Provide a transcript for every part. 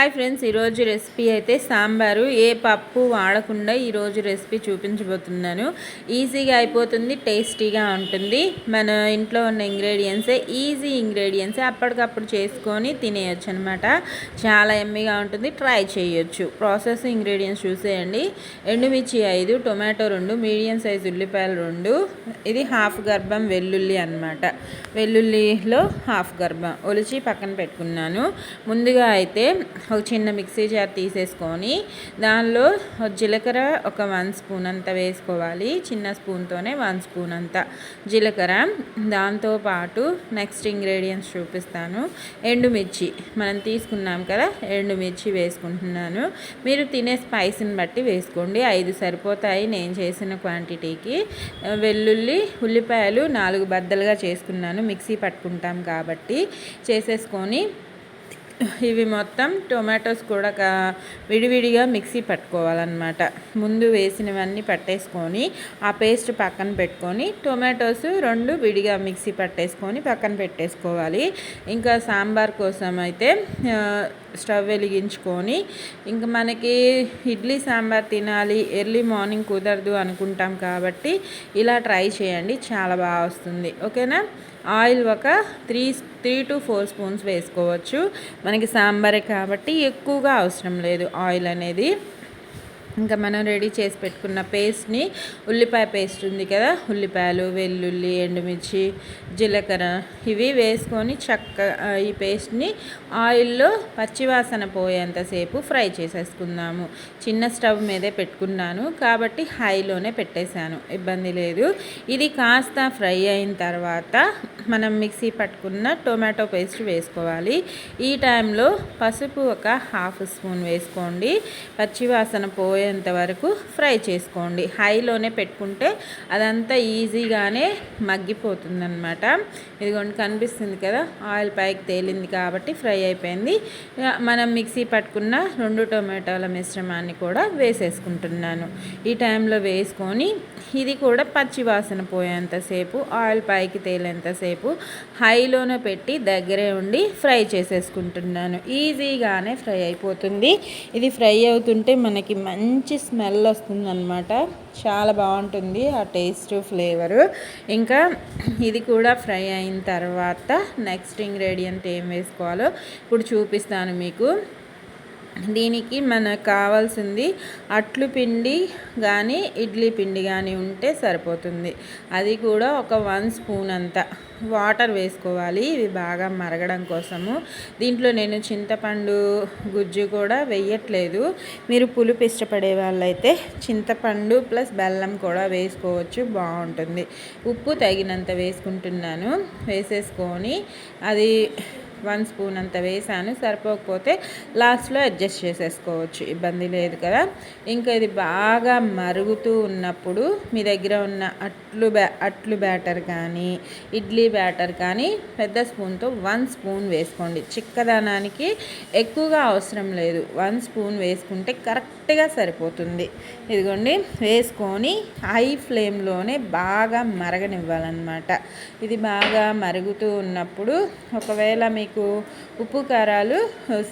Hi friends ఈరోజు recipe అయితే సాంబారు. ఏ పప్పు వాడకుండా ఈరోజు రెసిపీ చూపించబోతున్నాను. ఈజీగా అయిపోతుంది టేస్టీగా ఉంటుంది. మన ఇంట్లో ఉన్న ఇంగ్రీడియంట్సే ఈజీ ఇంగ్రీడియంట్సే అప్పటికప్పుడు చేసుకొని తినేయచ్చు అనమాట చాలా ఎమ్మిగా ఉంటుంది ట్రై చేయొచ్చు. ప్రాసెస్ ఇంగ్రీడియంట్స్ చూసేయండి. ఎండుమిర్చి ఐదు టొమాటో రెండు మీడియం సైజ్ ఉల్లిపాయలు రెండు. ఇది హాఫ్ గర్భం వెల్లుల్లి అనమాట వెల్లుల్లిలో హాఫ్ గర్భం. ఒలిచి పక్కన పెట్టుకున్నాను. ముందుగా అయితే ఒక చిన్న మిక్సీ జార్ తీసేసుకొని దానిలో జీలకర్ర ఒక వన్ స్పూన్ అంత వేసుకోవాలి. చిన్న స్పూన్తోనే వన్ స్పూన్ అంత జీలకర్ర. దాంతోపాటు నెక్స్ట్ ఇంగ్రీడియంట్స్ చూపిస్తాను. ఎండుమిర్చి మనం తీసుకున్నాం కదా ఎండుమిర్చి వేసుకుంటున్నాను. మీరు తినే స్పైస్ని బట్టి వేసుకోండి. ఐదు సరిపోతాయి నేను చేసిన క్వాంటిటీకి. వెల్లుల్లి ఉల్లిపాయలు నాలుగు బద్దలుగా చేసుకున్నాను. మిక్సీ పట్టుకుంటాం కాబట్టి చేసేసుకొని ఇవి మొత్తం టొమాటోస్ కూడా విడివిడిగా మిక్సీ పట్టుకోవాలన్నమాట. ముందు వేసినవన్నీ పట్టేసుకొని ఆ పేస్ట్ పక్కన పెట్టుకొని టొమాటోస్ రెండు విడిగా మిక్సీ పట్టేసుకొని పక్కన పెట్టేసుకోవాలి. ఇంకా సాంబార్ కోసం అయితే స్టవ్ వెలిగించుకొని ఇంకా మనకి ఇడ్లీ సాంబార్ తినాలి ఎర్లీ మార్నింగ్ కుదరదు అనుకుంటాం కాబట్టి ఇలా ట్రై చేయండి చాలా బాగా వస్తుంది. ఓకేనా? ఆయిల్ ఒక three three two four spoons వేసుకోవచ్చు. మనకి సాంబారే కాబట్టి ఎక్కువగా అవసరం లేదు. ఆయిల్ అనేది ఇంకా మనం రెడీ చేసి పెట్టుకున్న పేస్ట్ని ఉల్లిపాయ పేస్ట్ ఉంది కదా ఉల్లిపాయలు వెల్లుల్లి ఎండుమిర్చి జీలకర్ర ఇవి వేసుకొని చక్క ఈ పేస్ట్ని ఆయిల్లో పచ్చివాసన పోయేంతసేపు ఫ్రై చేసేసుకుందాము. చిన్న స్టవ్ మీదే పెట్టుకున్నాను కాబట్టి హైలోనే పెట్టేశాను ఇబ్బంది లేదు. ఇది కాస్త ఫ్రై అయిన తర్వాత మనం మిక్సీ పట్టుకున్న టొమాటో పేస్ట్ వేసుకోవాలి. ఈ టైంలో పసుపు ఒక హాఫ్ స్పూన్ వేసుకోండి. పచ్చివాసన పోయేంత వరకు ఫ్రై చేసుకోండి. హైలోనే పెట్టుకుంటే అదంతా ఈజీగానే మగ్గిపోతుంది అనమాట ఇదిగోండి కనిపిస్తుంది కదా ఆయిల్ పైకి తేలింది కాబట్టి ఫ్రై అయిపోయింది. మనం మిక్సీ పట్టుకున్న రెండు టొమాటోల మిశ్రమాన్ని కూడా వేసేసుకుంటున్నాను. ఈ టైంలో వేసుకొని ఇది కూడా పచ్చి వాసన పోయేంతసేపు ఆయిల్ పైకి తేలేంతసేపు హైలోనే పెట్టి దగ్గరే ఉండి ఫ్రై చేసేసుకుంటున్నాను. ఈజీగానే ఫ్రై అయిపోతుంది. ఇది ఫ్రై అవుతుంటే మనకి మంచి మంచి స్మెల్ వస్తుందన్నమాట. చాలా బాగుంటుంది ఆ టేస్ట్ ఫ్లేవరు. ఇంకా ఇది కూడా ఫ్రై అయిన తర్వాత నెక్స్ట్ ఇంగ్రీడియంట్ ఏం వేసుకోవాలో ఇప్పుడు చూపిస్తాను మీకు. దీనికి మనకు కావాల్సింది అట్లు పిండి కానీ ఇడ్లీ పిండి కానీ ఉంటే సరిపోతుంది. అది కూడా ఒక వన్ స్పూన్ అంతా. వాటర్ వేసుకోవాలి. ఇవి బాగా మరగడం కోసము. దీంట్లో నేను చింతపండు గుజ్జు కూడా వేయట్లేదు. మీరు పులుపు ఇష్టపడే వాళ్ళైతే చింతపండు ప్లస్ బెల్లం కూడా వేసుకోవచ్చు. బాగుంటుంది. ఉప్పు తగినంత వేసుకుంటున్నాను. వేసేసుకొని అది వన్ స్పూన్ అంత వేసాను. సరిపోకపోతే లాస్ట్లో అడ్జస్ట్ చేసేసుకోవచ్చు. ఇబ్బంది లేదు కదా. ఇంకా ఇది బాగా మరుగుతూ ఉన్నప్పుడు మీ దగ్గర ఉన్న అట్లు బ్యా అట్లు బ్యాటర్ కానీ ఇడ్లీ బ్యాటర్ కానీ పెద్ద స్పూన్తో వన్ స్పూన్ వేసుకోండి. చిక్కదనానికి ఎక్కువగా అవసరం లేదు. వన్ స్పూన్ వేసుకుంటే కరెక్ట్గా సరిపోతుంది. ఇదిగోండి వేసుకొని హై ఫ్లేమ్లోనే బాగా మరగనివ్వాలన్నమాట. ఇది బాగా మరుగుతూ ఉన్నప్పుడు ఒకవేళ మీకు మీకు ఉప్పు కారాలు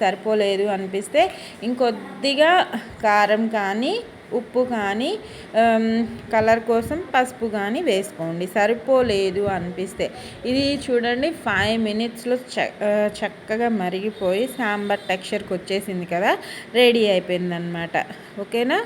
సరిపోలేదు అనిపిస్తే ఇంకొద్దిగా కారం కానీ ఉప్పు కానీ కలర్ కోసం పసుపు కానీ వేసుకోండి. సరిపోలేదు అనిపిస్తే. ఇది చూడండి ఫైవ్ మినిట్స్లో చక్కగా మరిగిపోయి సాంబార్ టెక్స్చర్కి వచ్చేసింది కదా. రెడీ అయిపోయిందనమాట ఓకేనా?